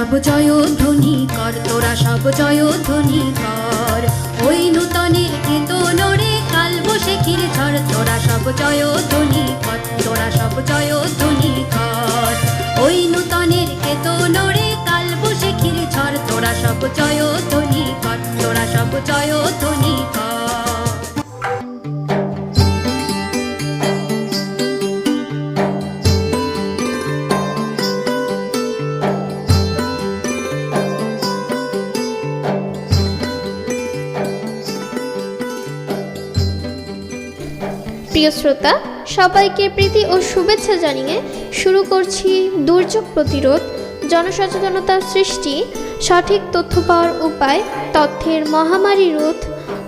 সব জয় ধ্বনি কর, তোরা সব জয় ধ্বনি কর। ওই নূতনের কেতনরে কাল বসে ক্ষীর ঝড়, তোরা সব জয় ধ্বনি কর, তোরা সব জয় ধ্বনি কর। ওই নূতনের কেতনরে কাল বসে ক্ষীর ঝড়, তোরা সব জয় ধ্বনি কর, তোরা সব জয় ধ্বনি কর। প্রিয় শ্রোতা, সবাইকে প্রীতি ও শুভেচ্ছা জানিয়ে শুরু করছি দুর্যোগ প্রতিরোধ জনসচেতনতার সৃষ্টি, সঠিক তথ্য পাওয়ার উপায়, তথ্যের মহামারী রোধ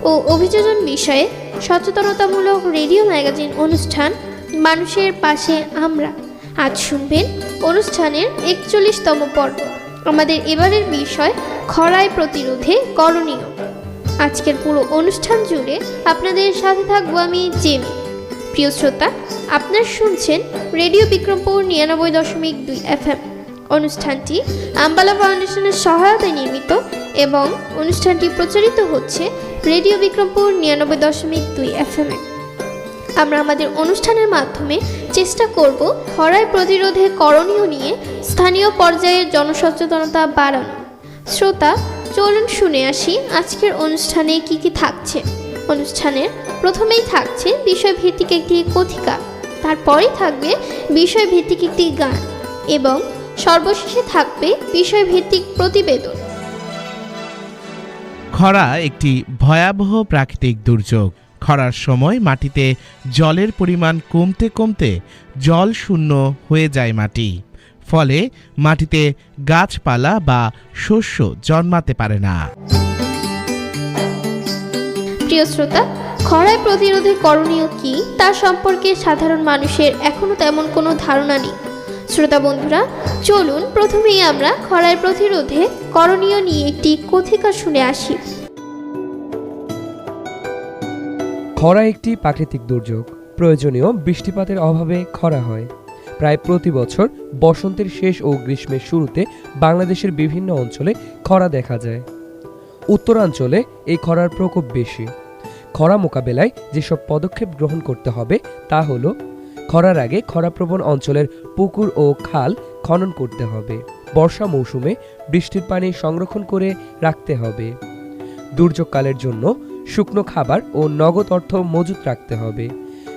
ও অভিযোজন বিষয়ে সচেতনতামূলক রেডিও ম্যাগাজিন অনুষ্ঠান মানুষের পাশে আমরা। আজ শুনবেন অনুষ্ঠানের একচল্লিশতম পর্ব। আমাদের এবারের বিষয় খরায় প্রতিরোধে করণীয়। আজকের পুরো অনুষ্ঠান জুড়ে আপনাদের সাথে থাকব আমি, জেমি। প্রিয় শ্রোতা, আপনার শুনছেন রেডিও বিক্রমপুর নিরানব্বই দশমিক দুই এফএম। অনুষ্ঠানটি আম্বালা ফাউন্ডেশনের সহায়তায় নির্মিত এবং অনুষ্ঠানটি প্রচারিত হচ্ছে রেডিও বিক্রমপুর নিরানব্বই দশমিক দুই এফএম এ। আমরা আমাদের অনুষ্ঠানের মাধ্যমে চেষ্টা করব খরায় প্রতিরোধে করণীয় নিয়ে স্থানীয় পর্যায়ে জনসচেতনতা বাড়ানো। শ্রোতা, চলুন শুনে আসি আজকের অনুষ্ঠানে কি কি থাকছে। অনুষ্ঠানের প্রথমেই থাকছে বিষয়ভিত্তিক একটি কথিকা, তারপরেই থাকবে বিষয়ভিত্তিক একটি গান এবং সর্বশেষে থাকবে বিষয়ভিত্তিক প্রতিবেদন। খরা একটি ভয়াবহ প্রাকৃতিক দুর্যোগ। খরার সময় মাটিতে জলের পরিমাণ কমতে কমতে জল শূন্য হয়ে যায় মাটি। ফলে মাটিতে গাছপালা বা শস্য জন্মাতে পারে না। প্রিয় শ্রোতা, খরায় প্রতিরোধে করণীয় কি? তা সম্পর্কে সাধারণ মানুষের এখনও তেমন কোনো ধারণা নেই। শ্রোতা বন্ধুরা, চলুন প্রথমেই আমরা খরায় প্রতিরোধে করণীয় নিয়ে একটি কথিকা শুনে আসি। খরা একটি প্রাকৃতিক দুর্যোগ। প্রয়োজনীয় বৃষ্টিপাতের অভাবে খরা হয়। প্রায় প্রতি বছর বসন্তের শেষ ও গ্রীষ্মের শুরুতে বাংলাদেশের বিভিন্ন অঞ্চলে খরা দেখা যায়। উত্তরাঞ্চলে এই খরার প্রকোপ বেশি। খরা মোকাবেলায় যেসব পদক্ষেপ গ্রহণ করতে হবে তা হলো, খরার আগে খরাপ্রবণ অঞ্চলের পুকুর ও খাল খনন করতে হবে, বর্ষা মৌসুমে বৃষ্টির পানি সংরক্ষণ করে রাখতে হবে, দুর্যোগকালের জন্য শুকনো খাবার ও নগদ অর্থ মজুত রাখতে হবে,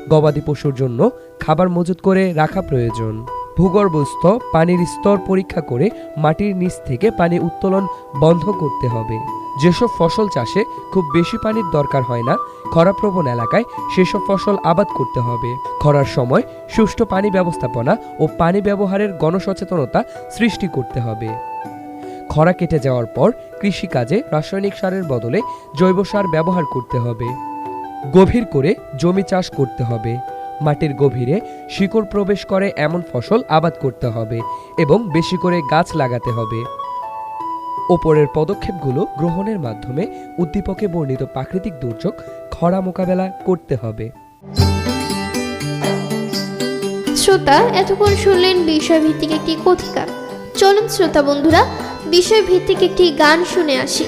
গবাদি পশুর জন্য খাবার মজুত করে রাখা প্রয়োজন, ভূগর্ভস্থ পানির স্তর পরীক্ষা করে মাটির নিচ থেকে পানি উত্তোলন বন্ধ করতে হবে যেসব ফসল চাষে খুব বেশি পানির দরকার হয় না, খরাপ্রবণ এলাকায় সেসব ফসল আবাদ করতে হবে। খরার সময় সুষ্ঠু পানি ব্যবস্থাপনা ও পানি ব্যবহারের গণসচেতনতা সৃষ্টি করতে হবে। খরা কেটে যাওয়ার পর কৃষিকাজে রাসায়নিক সারের বদলে জৈব সার ব্যবহার করতে হবে। গভীর করে জমি চাষ করতে হবে। মাটির গভীরে শিকড় প্রবেশ করে এমন ফসল আবাদ করতে হবে এবং বেশি করে গাছ লাগাতে হবে। ওপরের পদক্ষেপগুলো গ্রহণের মাধ্যমে উদ্দীপকে বর্ণিত প্রাকৃতিক দুর্যোগ খরা মোকাবেলা করতে হবে। শ্রোতা, এতক্ষণ শুনলেন বিষয়ভিত্তিক একটি কথিকা। চলুন শ্রোতা বন্ধুরা, বিষয়ভিত্তিক একটি গান শুনে আসি।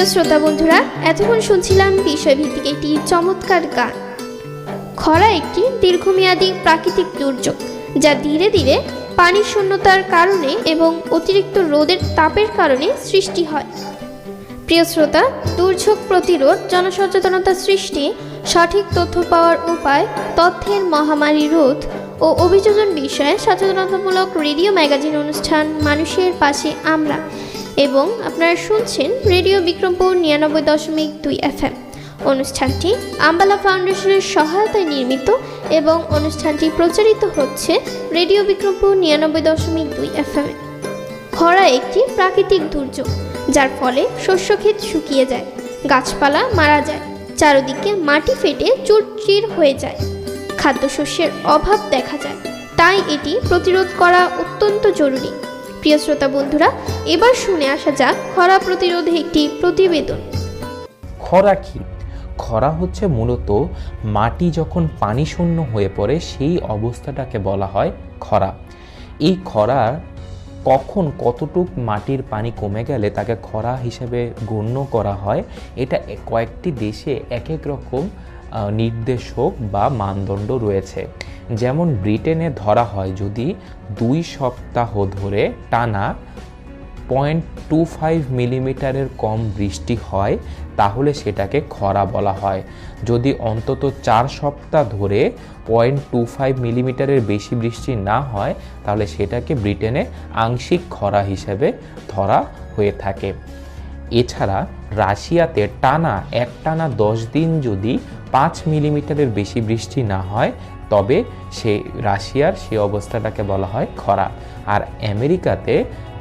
প্রিয় শ্রোতা বন্ধুরা, এতক্ষণ শুনছিলাম বিষয়ভিত্তিক একটি চমৎকার গান। খরা একটি দীর্ঘমেয়াদী প্রাকৃতিক দুর্যোগ, যা ধীরে ধীরে পানির শূন্যতার কারণে এবং অতিরিক্ত রোদের তাপের কারণে সৃষ্টি হয়। প্রিয় শ্রোতা, দুর্যোগ প্রতিরোধ জনসচেতনতা সৃষ্টি, সঠিক তথ্য পাওয়ার উপায়, তথ্যের মহামারী রোধ ও অভিযোজন বিষয়ে সচেতনতামূলক রেডিও ম্যাগাজিন অনুষ্ঠান মানুষের পাশে আমরা এবং আপনারা শুনছেন রেডিও বিক্রমপুর নিরানব্বই দশমিক দুই এফএম। অনুষ্ঠানটি আম্বালা ফাউন্ডেশনের সহায়তায় নির্মিত এবং অনুষ্ঠানটি প্রচারিত হচ্ছে রেডিও বিক্রমপুর নিরানব্বই দশমিক দুই এফএমে খরা একটি প্রাকৃতিক দুর্যোগ, যার ফলে শস্যক্ষেত শুকিয়ে যায়, গাছপালা মারা যায়, চারদিকে মাটি ফেটে চুরচির হয়ে যায়, খাদ্যশস্যের অভাব দেখা যায়। তাই এটি প্রতিরোধ করা অত্যন্ত জরুরি। প্রিয় শ্রোতা বন্ধুরা, এবার শুনে আসা যাক খরা প্রতিরোধে একটি প্রতিবেদন। খরা কি? খরা হচ্ছে মূলত মাটি যখন পানি শূন্য হয়ে পড়ে, সেই অবস্থাটাকে বলা হয় খরা। এই খরা কখন কতটুক মাটির পানি কমে গেলে তাকে খরা হিসেবে গণ্য করা হয়, এটা কয়েকটি দেশে এক এক রকম নির্দেশক বা মানদণ্ড রয়েছে। যেমন ব্রিটেনে ধরা হয় যদি দুই সপ্তাহ ধরে টানা পয়েন্ট টু ফাইভ মিলিমিটারের কম বৃষ্টি হয়, তাহলে সেটাকে খরা বলা হয়। যদি অন্তত চার সপ্তাহ ধরে পয়েন্ট টু ফাইভ মিলিমিটারের বেশি বৃষ্টি না হয়, তাহলে সেটাকে ব্রিটেনে আংশিক খরা হিসেবে ধরা হয়ে থাকে। এছাড়া রাশিয়াতে টানা এক টানা দশ দিন যদি পাঁচ মিলিমিটারের বেশি বৃষ্টি না হয় তবে সে রাশিয়ার সেই অবস্থাটাকে বলা হয় খরা। আর আমেরিকাতে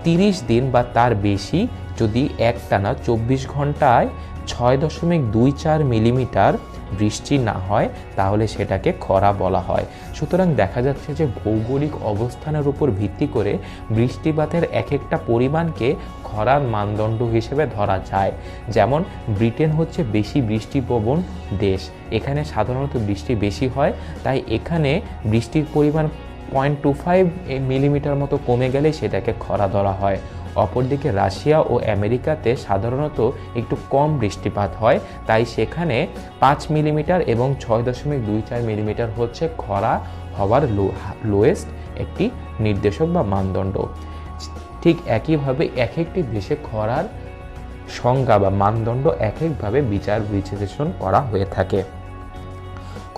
তিরিশ দিন বা তার বেশি যদি একটানা চব্বিশ ঘন্টায় ছয় দশমিক দুই চার মিলিমিটার বৃষ্টি না হয়, তাহলে সেটাকে খরা বলা হয়। সুতরাং দেখা যাচ্ছে যে ভৌগোলিক অবস্থানের উপর ভিত্তি করে বৃষ্টিপাতের এক একটা পরিমাণকে খরার মানদণ্ড হিসেবে ধরা যায়। যেমন, ব্রিটেন হচ্ছে বেশি বৃষ্টিপ্রবণ দেশ। এখানে সাধারণত বৃষ্টি বেশি হয়, তাই এখানে বৃষ্টির পরিমাণ পয়েন্ট টু ফাইভ মিলিমিটার মতো কমে গেলে সেটাকে খরা ধরা হয়। অপরদিকে রাশিয়া ও আমেরিকাতে সাধারণত একটু কম বৃষ্টিপাত হয়, তাই সেখানে পাঁচ মিলিমিটার এবং ছয় দশমিক দুই চার মিলিমিটার হচ্ছে খরা হওয়ার লোয়েস্ট একটি নির্দেশক বা মানদণ্ড। ঠিক একইভাবে এক একটি দেশে খরার সংজ্ঞা বা মানদণ্ড এক একভাবে বিচার বিশ্লেষণ করা হয়ে থাকে।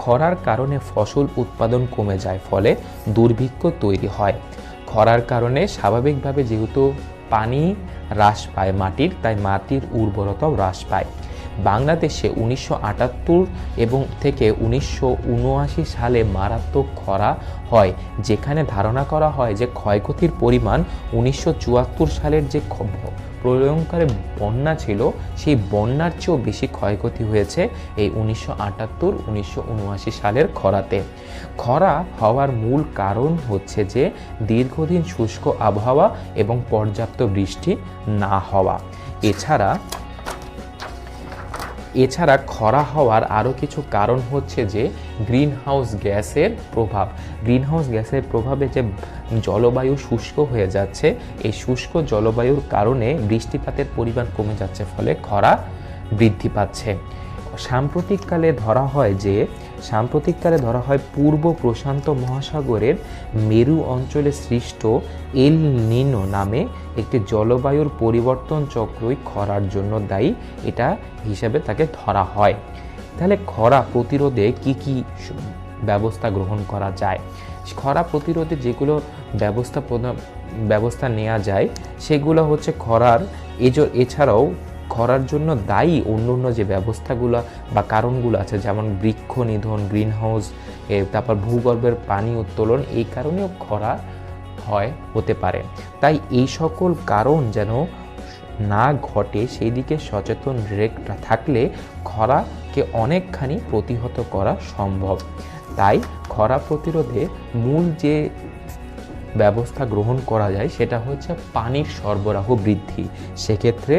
খরার কারণে ফসল উৎপাদন কমে যায়, ফলে দুর্ভিক্ষ তৈরি হয়। খরার কারণে স্বাভাবিকভাবে যেহেতু পানি হ্রাস পায় মাটির, তাই মাটির উর্বরতাও হ্রাস পায়। বাংলাদেশে উনিশশো আটাত্তর এবং থেকে উনিশশো উনআশি সালে মারাত্মক খরা হয়, যেখানে ধারণা করা হয় যে ক্ষয়ক্ষতির পরিমাণ উনিশশো চুয়াত্তর সালের যে প্রলয়ঙ্কারে বন্যা ছিল, সেই বন্যার চেয়েও বেশি ক্ষয়ক্ষতি হয়েছে এই উনিশশো আটাত্তর সালের খরাতে। খরা হওয়ার মূল কারণ হচ্ছে যে দীর্ঘদিন শুষ্ক আবহাওয়া এবং পর্যাপ্ত বৃষ্টি না হওয়া। এছাড়া এছাড়া খরা হওয়ার আরও কিছু কারণ হচ্ছে যে গ্রিন হাউস গ্যাসের প্রভাব। গ্রিন হাউস গ্যাসের প্রভাবে যে জলবায়ু শুষ্ক হয়ে যাচ্ছে, এই শুষ্ক জলবায়ুর কারণে বৃষ্টিপাতের পরিমাণ কমে যাচ্ছে, ফলে খরা বৃদ্ধি পাচ্ছে। সাম্প্রতিককালে ধরা হয় যে সাম্প্রতিককালে ধরা হয় পূর্ব প্রশান্ত মহাসাগরের মেরু অঞ্চলে সৃষ্ট এল নিনো নামে একটি জলবায়ুর পরিবর্তন চক্রই খরার জন্য দায়ী। এটা হিসেবে তাকে ধরা হয়। তাহলে খরা প্রতিরোধে কি কি ব্যবস্থা গ্রহণ করা যায়? খরা প্রতিরোধে যেগুলো ব্যবস্থা ব্যবস্থা নেওয়া যায়, সেগুলো হচ্ছে খরার। এজ- এছাড়াও খরার জন্য দায়ী অন্য অন্য যে ব্যবস্থাগুলো বা কারণগুলো আছে, যেমন বৃক্ষ নিধন গ্রিন হাউস তারপর ভূগর্ভের পানি উত্তোলন, এই কারণেও খরা হয়, হতে পারে। তাই এই সকল কারণ যেন না ঘটে সেই দিকে সচেতন থাকলে খরাকে অনেকখানি প্রতিহত করা সম্ভব। তাই খরা প্রতিরোধে মূল যে ব্যবস্থা গ্রহণ করা যায়, সেটা হচ্ছে পানির সরবরাহ বৃদ্ধি। সেক্ষেত্রে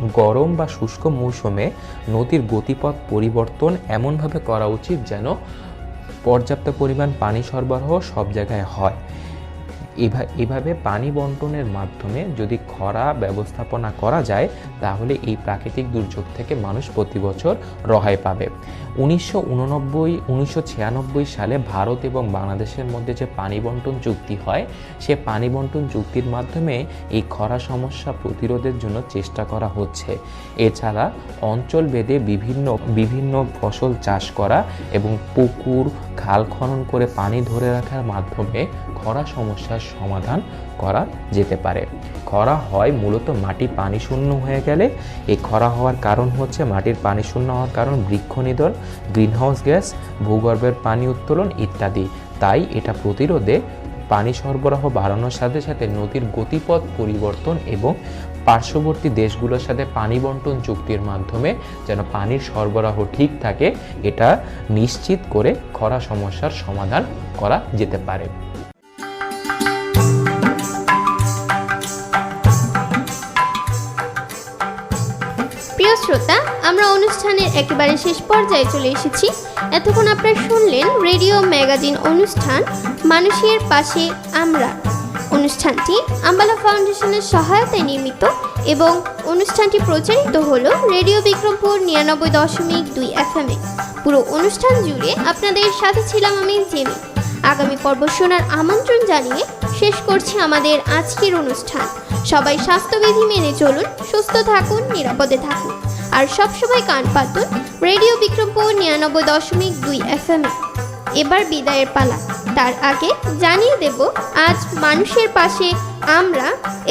গরম বা শুষ্ক মৌসুমে নদীর গতিপথ পরিবর্তন এমনভাবে করা উচিত যেন পর্যাপ্ত পরিমাণ পানি সরবরাহ সব জায়গায় হয়। এভা- এভাবে পানি বন্টনের মাধ্যমে যদি খরা ব্যবস্থাপনা করা যায়, তাহলে এই প্রাকৃতিক দুর্যোগ থেকে মানুষ প্রতি বছর রহায় পাবে। উনিশশো উননব্বই, উনিশশো সালে ভারত এবং বাংলাদেশের মধ্যে যে পানি বন্টন চুক্তি হয়, সে পানি বন্টন চুক্তির মাধ্যমে এই খরা সমস্যা প্রতিরোধের জন্য চেষ্টা করা হচ্ছে। এছাড়া অঞ্চল ভেদে বিভিন্ন বিভিন্ন ফসল চাষ করা এবং পুকুর, খাল খনন করে পানি ধরে রাখার মাধ্যমে খরা সমস্যার সমাধান করা যেতে পারে। খরা হয় মূলত মাটি পানি শূন্য হয়ে গেলে। এই খরা হওয়ার কারণ হচ্ছে মাটির পানি শূন্য হওয়ার কারণ বৃক্ষ নিধন, গ্রিনহাউস গ্যাস, ভূগর্ভের পানি উত্তোলন ইত্যাদি। তাই এটা প্রতিরোধে পানি সরবরাহ বাড়ানোর সাথে সাথে নদীর গতিপথ পরিবর্তন এবং পার্শ্ববর্তী দেশগুলোর সাথে পানি বন্টন চুক্তির মাধ্যমে যেন পানির সরবরাহ ঠিক থাকে, এটা নিশ্চিত করে খরা সমস্যার সমাধান করা যেতে পারে। শ্রোতা, আমরা অনুষ্ঠানের একেবারে শেষ পর্যায়ে চলে এসেছি। এতক্ষণ আপনারা শুনলেন রেডিও ম্যাগাজিন অনুষ্ঠান, মানুষের পাশে আমরা। অনুষ্ঠানটি আম্বালা ফাউন্ডেশনের সহায়তায় নির্মিত এবং অনুষ্ঠানটি প্রচারিত হলো রেডিও বিক্রমপুর নিরানব্বই দশমিক দুই এফএমে পুরো অনুষ্ঠান জুড়ে আপনাদের সাথে ছিলাম আমি জেমি। আগামী পর্ব শোনার আমন্ত্রণ জানিয়ে শেষ করছি আমাদের আজকের অনুষ্ঠান। সবাই স্বাস্থ্যবিধি মেনে চলুন, সুস্থ থাকুন, নিরাপদে থাকুন। আর সবসময় কান পাতুন রেডিও বিক্রমপুর নিরানব্বই দশমিক দুই এফএম এবার বিদায়ের পালা। তার আগে জানিয়ে দেব, আজ মানুষের পাশে আমরা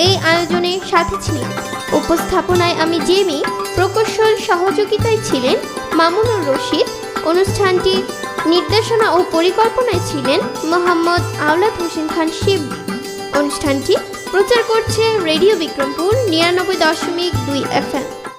এই আয়োজনের সাথে ছিলাম। উপস্থাপনায় আমি জেমি প্রকৌশল সহযোগিতায় ছিলেন মামুনুর রশিদ অনুষ্ঠানটি নির্দেশনা ও পরিকল্পনায় ছিলেন মোহাম্মদ আওলাদ হোসেন খান শিবলি। অনুষ্ঠানটি প্রচার করছে রেডিও বিক্রমপুর নিরানব্বই দশমিক দুই এফএম।